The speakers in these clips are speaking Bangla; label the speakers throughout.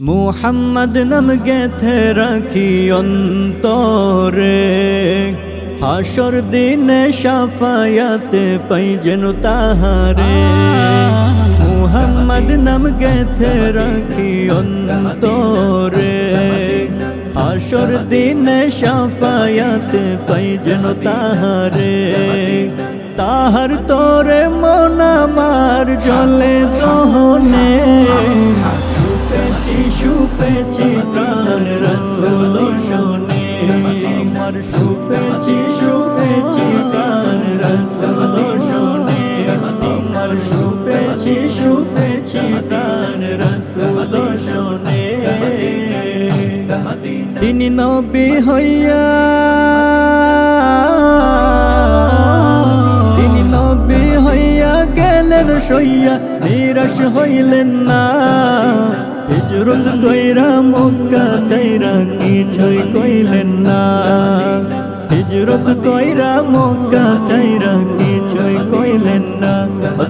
Speaker 1: মুহাম্মদ নাম গেথে রাখি অন্তরে। হাসর দিনে সাফায়াতে পাই যেন তাহারে। মুহাম্মদ নাম গেথে রাখি অন্তরে। হাসর দিনে সাফায়াতে পাই যেন তাহারে। তাহার তোরে মন আমার জলে দহনে। শুপেছি প্রাণ রসুল শোনে। আমার প্রাণ রসুল শোনে। আমার প্রাণ রসুল শোনে। তিনি নবী হইয়া। তিনি নবী হইয়া গেলেন সইয়া, নিরাশ হইলেন না। হিজরত কইরা মক্কা চাইরা কিছুই কইলেন না। হিজরত কইরা মক্কা চাইরা কিছুই কইলেন না।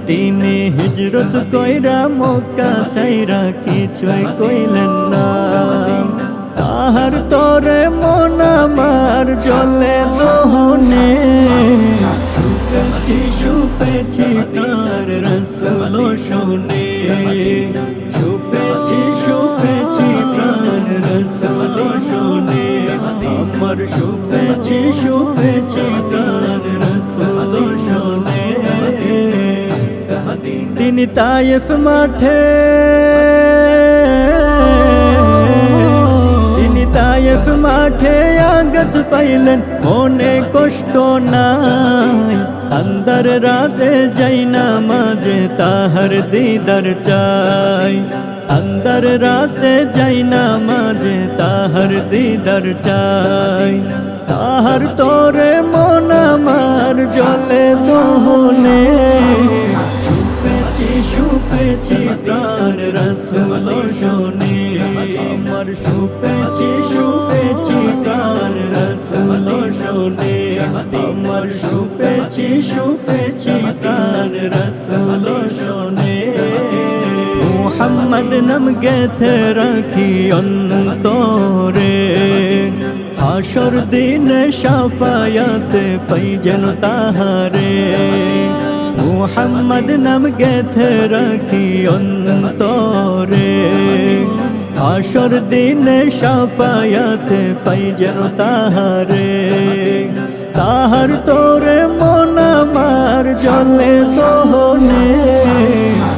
Speaker 1: তিনি হিজরত কইরা মক্কা চাইরা কিছুই কইলেন না। তাহার তোরে মন আমার জলে শুপেছি শুপেছি প্রাণ রসুল শোনে আমার শুপেছি শুপেছি প্রাণ রসুল শোনে তিনি তায়েফ মাঠে তায়েফ মাঠে আগত পাইলেন, মনে কষ্ট নাই। আন্দার রাতে যাই না মাঝে তাহার দিদার চাই। আন্দার রাতে যাই না মাঝে তাহার দিদার চাই। তাহার তোরে মন আমার জলে মোহনে প্রাণ রসুল শোনে আমার শুপেছি শুপেছি প্রাণ রসুল শোনে আমার শুপেছি শুপেছি প্রাণ রসুল শোনে মোহাম্মদ নাম গেথে রাখি অন্তরে, হাসর দিন সাফায়াতে পাই যেন তাহারে। মুহাম্মদ নাম গেথে রাখি অন্তরে। হাসর দিনে সাফায়াতে পাই যেন তাহারে। তাহার তোরে মন আমার জলে দোহনে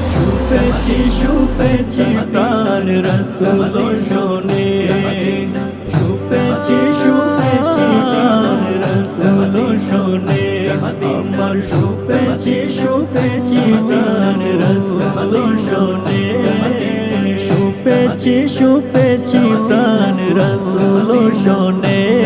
Speaker 1: শুপেছি শুপেছি প্রাণ রসুল শোনে। শুপেছি শুপেছি প্রাণ রসুল শোনে আমার শুপেছি শুপেছি প্রাণ রসুল শোনে শুপেছি শুপেছি প্রাণ রসুল শোনে।